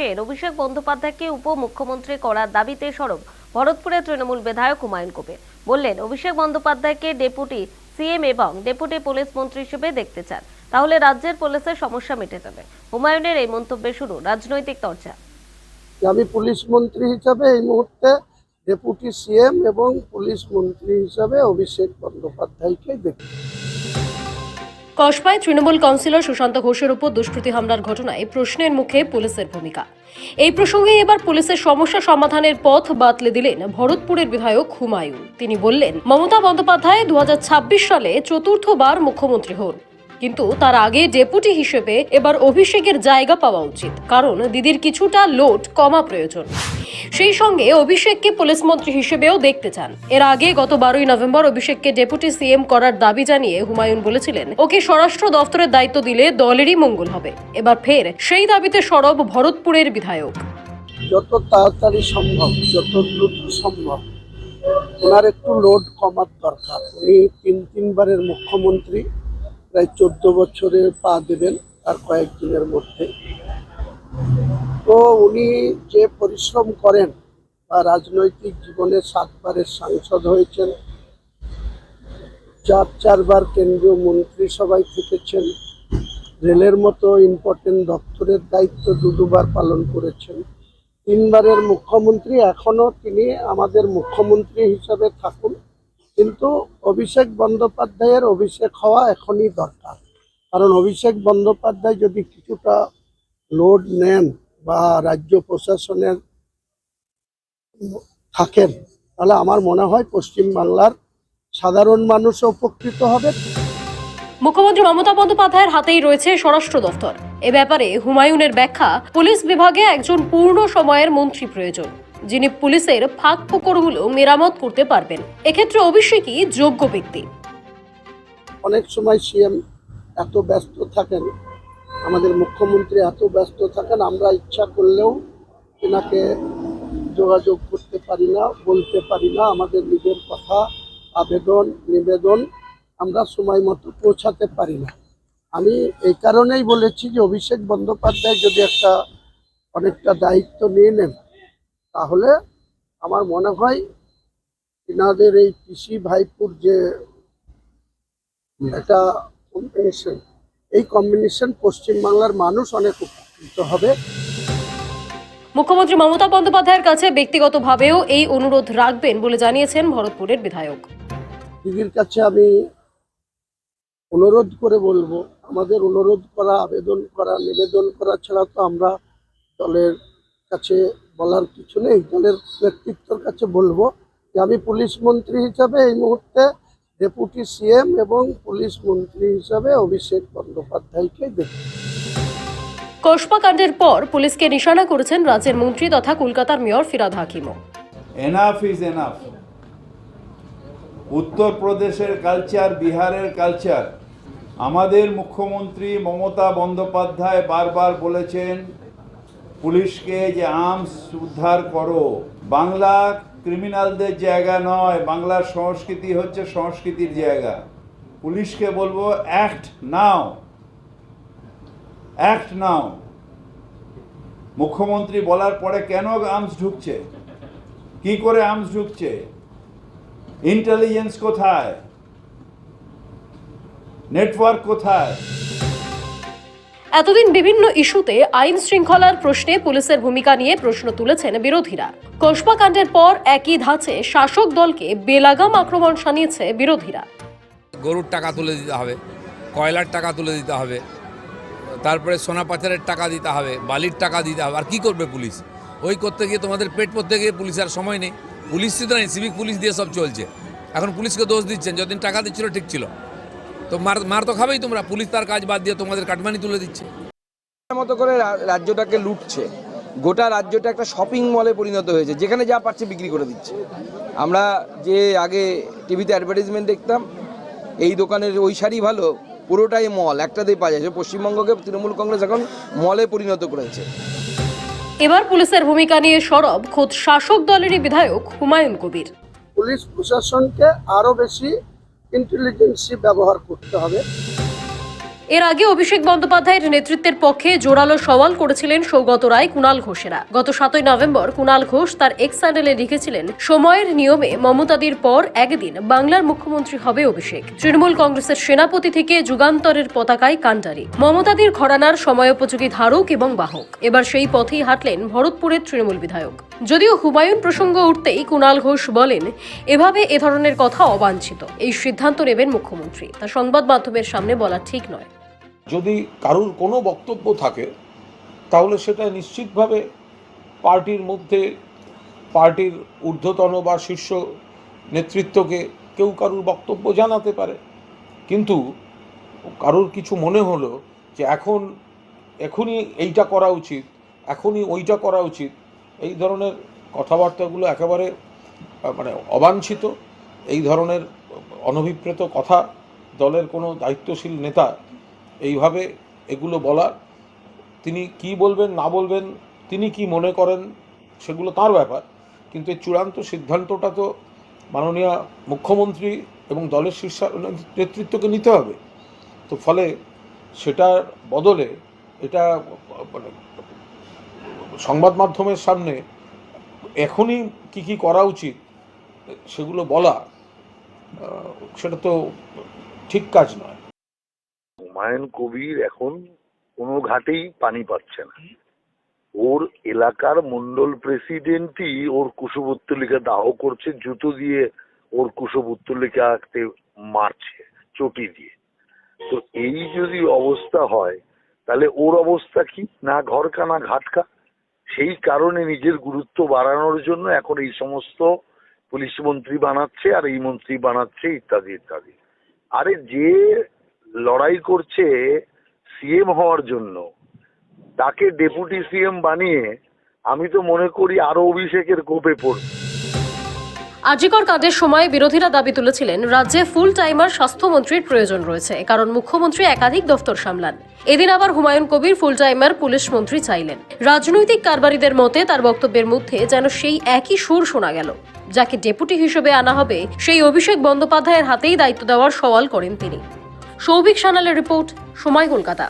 ফের অভিষেক বন্দ্যোপাধ্যায়কে উপমুখ্যমন্ত্রী করার দাবিতে সরব ভরতপুরের তৃণমূল বিধায়ক হুমায়ুন কবির। বললেন, অভিষেক বন্দ্যোপাধ্যায়কে ডেপুটি সিএম এবং ডেপুটি পুলিশ মন্ত্রী হিসেবে দেখতে চান। তাহলে রাজ্যের পুলিশের সমস্যা মিটে যাবে। হুমায়ুনের এই মন্তব্যে শুরু, রাজনৈতিক চর্চা। আমি পুলিশ মন্ত্রী হিসাবে এই মুহূর্তে ডেপুটি সিএম এবং পুলিশ মন্ত্রী হিসাবে অভিষেক বন্দ্যোপাধ্যায়কে দেখি। কসবায় তৃণমূল কাউন্সিলর সুশান্ত ঘোষের উপর দুষ্কৃতি হামলার ঘটনায় প্রশ্নের মুখে পুলিশের ভূমিকা। এই প্রসঙ্গে এবার পুলিশের সমস্যা সমাধানের পথ বাতলে দিলেন ভরতপুরের বিধায়ক হুমায়ুন। তিনি বললেন, মমতা বন্দ্যোপাধ্যায় দু হাজার ছাব্বিশ সালে চতুর্থবার মুখ্যমন্ত্রী হন। কিন্তু তার আগে ডেপুটি হিসেবে এবার অভিষেকের জায়গা পাওয়া উচিত, কারণ দিদির কিছুটা লোড কমা প্রয়োজন। সেই সঙ্গে অভিষেককে পুলিশ মন্ত্রী হিসেবেও দেখতে চান। এর আগে গত বারোই নভেম্বর অভিষেককে ডেপুটি সিএম করার দাবি জানিয়ে হুমায়ুন বলেছিলেন, ওকে স্বরাষ্ট্র দফতরের দায়িত্ব দিলে দলেরই মঙ্গল হবে। এবার ফের সেই দাবিতে সরব ভরতপুরের বিধায়ক। যত তাড়াতাড়ি সম্ভব, যত দ্রুত সম্ভব। ওনার একটু লোড কমার দরকার। উনি তিন, তিনবারের মুখ্যমন্ত্রী। প্রায় চোদ্দ বছরে পা দেবেন আর কয়েকদিনের মধ্যে। তো উনি যে পরিশ্রম করেন, বা রাজনৈতিক জীবনে সাতবারের সাংসদ হয়েছেন, চার চারবার কেন্দ্রীয় মন্ত্রিসভায় থেকেছেন, রেলের মতো ইম্পর্টেন্ট দপ্তরের দায়িত্ব দু দুবার পালন করেছেন। তিনবারের মুখ্যমন্ত্রী এখনও তিনি আমাদের মুখ্যমন্ত্রী হিসাবে থাকুন। কিন্তু অভিষেক বন্দ্যোপাধ্যায়ের অভিষেক হওয়া এখনই দরকার। কারণ অভিষেক বন্দ্যোপাধ্যায় যদি কিছুটা লোড নেন বা রাজ্য প্রশাসনের থাকেন, তাহলে আমার মনে হয় পশ্চিমবাংলার সাধারণ মানুষও উপকৃত হবে। মুখ্যমন্ত্রী মমতা বন্দ্যোপাধ্যায়ের হাতেই রয়েছে স্বরাষ্ট্র দফতর। এ ব্যাপারে হুমায়ুনের ব্যাখ্যা, পুলিশ বিভাগে একজন পূর্ণ সময়ের মন্ত্রী প্রয়োজন। যিনি পুলিশের ফাঁক ফোকরগুলো মেরামত করতে পারবেন। এক্ষেত্রে অভিষেকই যোগ্য ব্যক্তি? অনেক সময় সিএম এত ব্যস্ত থাকেন, আমাদের মুখ্যমন্ত্রী এত ব্যস্ত থাকেন, আমরা ইচ্ছা করলেও এনাকে যোগাযোগ করতে পারি না, বলতে পারি না, আমাদের নিজের কথা, আবেদন, নিবেদন আমরা সময় মতো পৌঁছাতে পারি না। আমি এই কারণেই বলেছি যে অভিষেক বন্দ্যোপাধ্যায় যদি একটা অনেকটা দায়িত্ব নিয়ে নেন তাহলে আমার মনে হয় এনাদের এই পিসি ভাইপুর যে একটা কম্বিনেশন এই কম্বিনেশন পশ্চিমবাংলার মানুষ অনেক উপকৃত হবে। মুখ্যমন্ত্রী মমতা বন্দ্যোপাধ্যায়ের কাছে ব্যক্তিগতভাবেও এই অনুরোধ রাখবেন বলে জানিয়েছেন ভরতপুরের বিধায়ক। দিদির কাছে আমি অনুরোধ করে বলব আমাদের অনুরোধ করা আবেদন করা নিবেদন করা ছাড়া তো আমরা দলের কাছে বলার কিছু নেই। দলের ব্যক্তিত্বর কাছে বলব যে আমি পুলিশ মন্ত্রী হিসাবে এই মুহূর্তে ডেপুটি সিএম এবং পুলিশ মন্ত্রী হিসাবে অভিষেক বন্দ্যোপাধ্যায়কে দেখি। কসবা পর পুলিশকে নিশানা করেছেন রাজ্যের মন্ত্রী তথা কলকাতার মেয়র ফিরাদ হাকিমও। এনাফ ইজ এনাফ উত্তরপ্রদেশের কালচার বিহারের কালচার আমাদের মুখ্যমন্ত্রী মমতা বন্দ্যোপাধ্যায় বারবার বলেছেন পুলিশকে যে আর্মস উদ্ধার করো, বাংলা ক্রিমিনালদের জায়গা নয়, বাংলার সংস্কৃতি হচ্ছে সংস্কৃতির জায়গা। পুলিশকে বলব অ্যাক্ট নাও অ্যাক্ট নাও মুখ্যমন্ত্রী বলার পরে কেন আর্মস ঢুকছে? কি করে আর্মস ঢুকছে? ইন্টেলিজেন্স কোথায়? নেটওয়ার্ক কোথায়? এতদিন বিভিন্ন ইস্যুতে আইন শৃঙ্খলার প্রশ্নে পুলিশের ভূমিকা নিয়ে প্রশ্ন তুলেছেন বিরোধীরা। কসবা কাণ্ডের পর একই ধাঁচে শাসক দলকে বেলাগাম আক্রমণ শানিয়েছে বিরোধীরা। গরুর টাকা তুলে দিতে হবে, কয়লার টাকা তুলে দিতে হবে, তারপরে সোনা পাচারের টাকা দিতে হবে, বালির টাকা দিতে হবে, আর কি করবে পুলিশ? ওই করতে গিয়ে তোমাদের পেট পড়তে গিয়ে পুলিশ আর সময় নেই। পুলিশ তো নেই সিভিক পুলিশ দিয়ে সব চলছে। এখন পুলিশকে দোষ দিচ্ছেন, যতদিন টাকা দিচ্ছিল ঠিক ছিল। তো মার মার তো খাবেই তোমরা পুলিশ তার কাজ বাদ দিয়ে তোমাদের কাটমানি তুলে দিচ্ছে। মতো করে রাজ্যটাকে লুটছে। গোটা রাজ্যটা একটা শপিং মলে পরিণত হয়েছে যেখানে যা পারছে বিক্রি করে দিচ্ছে। আমরা যে আগে টিভিতে অ্যাডভার্টাইজমেন্ট দেখতাম এই দোকানের ওই শাড়ি ভালো পুরোটাই মল একটাতেই পাওয়া যায়। পশ্চিমবঙ্গকে তৃণমূল কংগ্রেস এখন মলে পরিণত করেছে। এবার পুলিশের ভূমিকা নিয়ে সরব খোদ শাসক দলেরই বিধায়ক হুমায়ুন কবির। পুলিশ প্রশাসনকে আরও বেশি ইন্টেলিজেন্সি ব্যবহার করতে হবে। এর আগে অভিষেক বন্দ্যোপাধ্যায়ের নেতৃত্বের পক্ষে জোরালো সওয়াল করেছিলেন সৌগত রায়, কুণাল ঘোষেরা। গত সাতই নভেম্বর কুণাল ঘোষ তার এক্স স্যান্ডেলে লিখেছিলেন, সময়ের নিয়মে মমতাদির পর একদিন বাংলার মুখ্যমন্ত্রী হবে অভিষেক। তৃণমূল কংগ্রেসের সেনাপতি থেকে যুগান্তরের পতাকায় কান্টারি মমতাদির ঘরানার সময়োপযোগী ধারক এবং বাহক। এবার সেই পথেই হাঁটলেন ভরতপুরের তৃণমূল বিধায়ক। যদিও হুমায়ুন প্রসঙ্গ উঠতেই কুণাল ঘোষ বলেন, এভাবে এ ধরনের কথা অবাঞ্ছিত। এই সিদ্ধান্ত নেবেন মুখ্যমন্ত্রী। তা সংবাদ মাধ্যমের সামনে বলা ঠিক নয়। যদি কারুর কোনো বক্তব্য থাকে, তাহলে সেটা নিশ্চিতভাবে পার্টির মধ্যে, পার্টির ঊর্ধ্বতন বা শীর্ষ নেতৃত্বকে কেউ কারুর বক্তব্য জানাতে পারে। কিন্তু কারুর কিছু মনে হলো যে এখন, এখনই এইটা করা উচিত, এখনই ওইটা করা উচিত, এই ধরনের কথাবার্তাগুলো একেবারে মানে অবাঞ্ছিত। এই ধরনের অনভিপ্রেত কথা দলের কোনো দায়িত্বশীল নেতা এইভাবে এগুলো বলা তিনি কি বলবেন, না বলবেন, তিনি কি মনে করেন, সেগুলো তার ব্যাপার। কিন্তু এই চূড়ান্ত সিদ্ধান্তটা তো মাননীয় মুখ্যমন্ত্রী এবং দলের শীর্ষ নেতৃত্বকে নিতে হবে। তো ফলে সেটার বদলে এটা মানে সংবাদ মাধ্যমের সামনে এখনই কি কি করা উচিত, সেগুলো বলা সেটা তো ঠিক কাজ নয়। হুমায়ুন কবির এখন কোনো ঘাটেই পানি পাচ্ছে না। ওর এলাকার মন্ডল প্রেসিডেন্টই ওর কুশপুত্তলিকা দাহ করছে, জুতো দিয়ে ওর কুশপুত্তলিকা আঁকতে মারছে, চটি দিয়ে। তো এই যদি অবস্থা হয়, তাহলে ওর অবস্থা কি? না ঘরকা, না ঘাটকা? সেই কারণে নিজের গুরুত্ব বাড়ানোর জন্য এখন এই সমস্ত পুলিশ মন্ত্রী বানাচ্ছে আর এই মন্ত্রী বানাচ্ছে ইত্যাদি ইত্যাদি। আরে যে লড়াই করছে সিএম হওয়ার জন্য। তাকে ডেপুটি সিএম বানিয়ে আমি তো মনে করি আরও অভিষেকের কোপে পড়বে। আজিকর কাণ্ডের সময় বিরোধীরা দাবি তুলেছিলেন, রাজ্যে ফুল টাইমার স্বাস্থ্যমন্ত্রীর প্রয়োজন রয়েছে, কারণ মুখ্যমন্ত্রী একাধিক দফতর সামলান। এদিন আবার Humayun Kabir full timer police মন্ত্রী চাইলেন। রাজনৈতিক কারবারিদের মতে তার বক্তব্যের মধ্যে যেন সেই একই সুর শোনা গেল। যাকে ডেপুটি হিসেবে আনা হবে, সেই অভিষেক বন্দ্যোপাধ্যায়ের হাতেই দায়িত্ব দেওয়ার সওয়াল করেন তিনি। সৌভিক সানালের রিপোর্ট সময় কলকাতা।